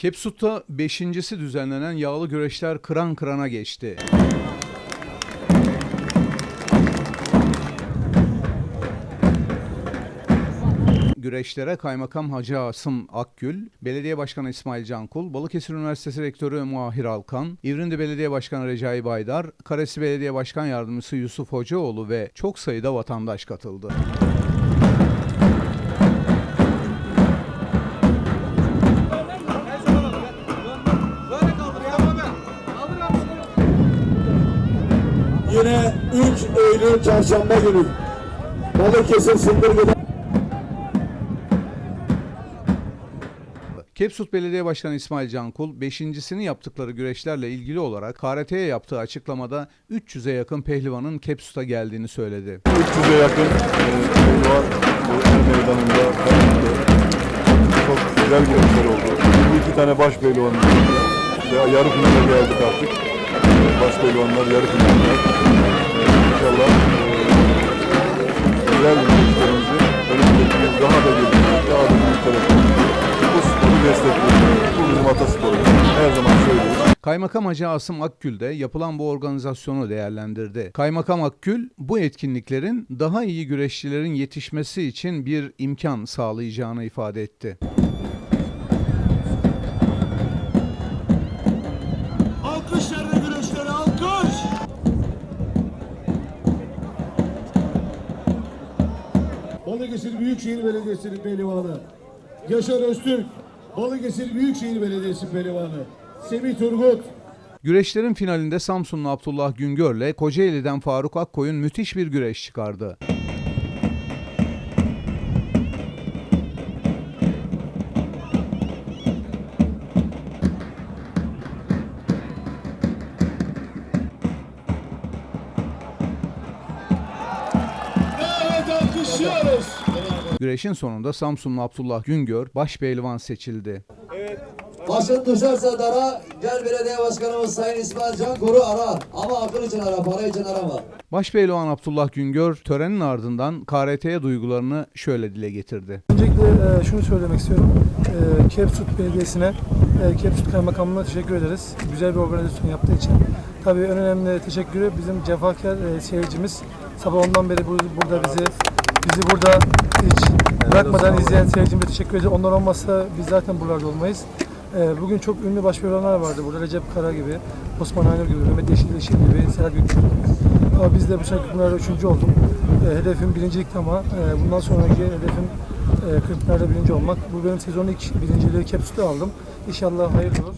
Kepsut'ta beşincisi düzenlenen yağlı güreşler kıran kırana geçti. Güreşlere Kaymakam Hacı Asım Akgül, Belediye Başkanı İsmail Cankul, Balıkesir Üniversitesi Rektörü Muahir Alkan, İvrindi Belediye Başkanı Recai Baydar, Karesi Belediye Başkan Yardımcısı Yusuf Hocaoğlu ve çok sayıda vatandaş katıldı. Yine 3 Eylül Çarşamba günü Balıkesir Sındırgı'da Kepsut Belediye Başkanı İsmail Cankul, beşincisini yaptıkları güreşlerle ilgili olarak KRT'ye yaptığı açıklamada 300'e yakın pehlivanın Kepsut'a geldiğini söyledi. 300'e yakın e, var bu el meydanında çok güzel güreşler oldu. 22 tane baş. Ve yarı finale geldik artık. Baş pehlivanlar yarı. E, İnşallah e, güzel güreşlerimizi önümüzdeki yıl daha da geliştirip daha da büyüterek bu sporu destekliyoruz. Bu bizim atasporumuz. Her zaman söylüyoruz. Kaymakam Hacı Asım Akgül de yapılan bu organizasyonu değerlendirdi. Kaymakam Akgül, bu etkinliklerin daha iyi güreşçilerin yetişmesi için bir imkan sağlayacağını ifade etti. Balıkesir Büyükşehir Belediyesi'nin pehlivanı Yaşar Öztürk Balıkesir Büyükşehir Belediyesi pehlivanı Semih Turgut Güreşlerin finalinde Samsunlu Abdullah Güngör'le Kocaeli'den Faruk Akkoyun müthiş bir güreş çıkardı. Evet alkışlıyoruz. Güreşin sonunda Samsunlu Abdullah Güngör baş pehlivan seçildi. Başın düşerse dara gel belediye başkanımız Sayın İsmail Cankur'u ara. Ama akıl için ara, para için arama. Başpehlivan Abdullah Güngör törenin ardından KRT'ye duygularını şöyle dile getirdi. Öncelikle e, şunu söylemek istiyorum. E, Kepsut Belediyesi'ne, e, Kepsut Kaymakamlığı'na teşekkür ederiz. Güzel bir organizasyon yaptığı için. Tabii en önemli teşekkürü bizim cefakar e, seyircimiz. Sabah ondan beri bu- burada bizi bizi burada hiç bırakmadan izleyen seyircimize teşekkür ederiz. Onlar olmazsa biz zaten buralarda olmayız. E, bugün çok ünlü başpehlivanlar vardı burada. Recep Kara gibi, Osman Aynur gibi, Mehmet Yeşil Yeşil gibi, Serhat gibi. Ama biz de bu sene bunlarda üçüncü olduk. E, hedefim birincilik ama e, bundan sonraki hedefim e, 40'larda birinci olmak. Bu benim sezonun ilk birinciliği Kepsut'ta aldım. İnşallah hayırlı olur.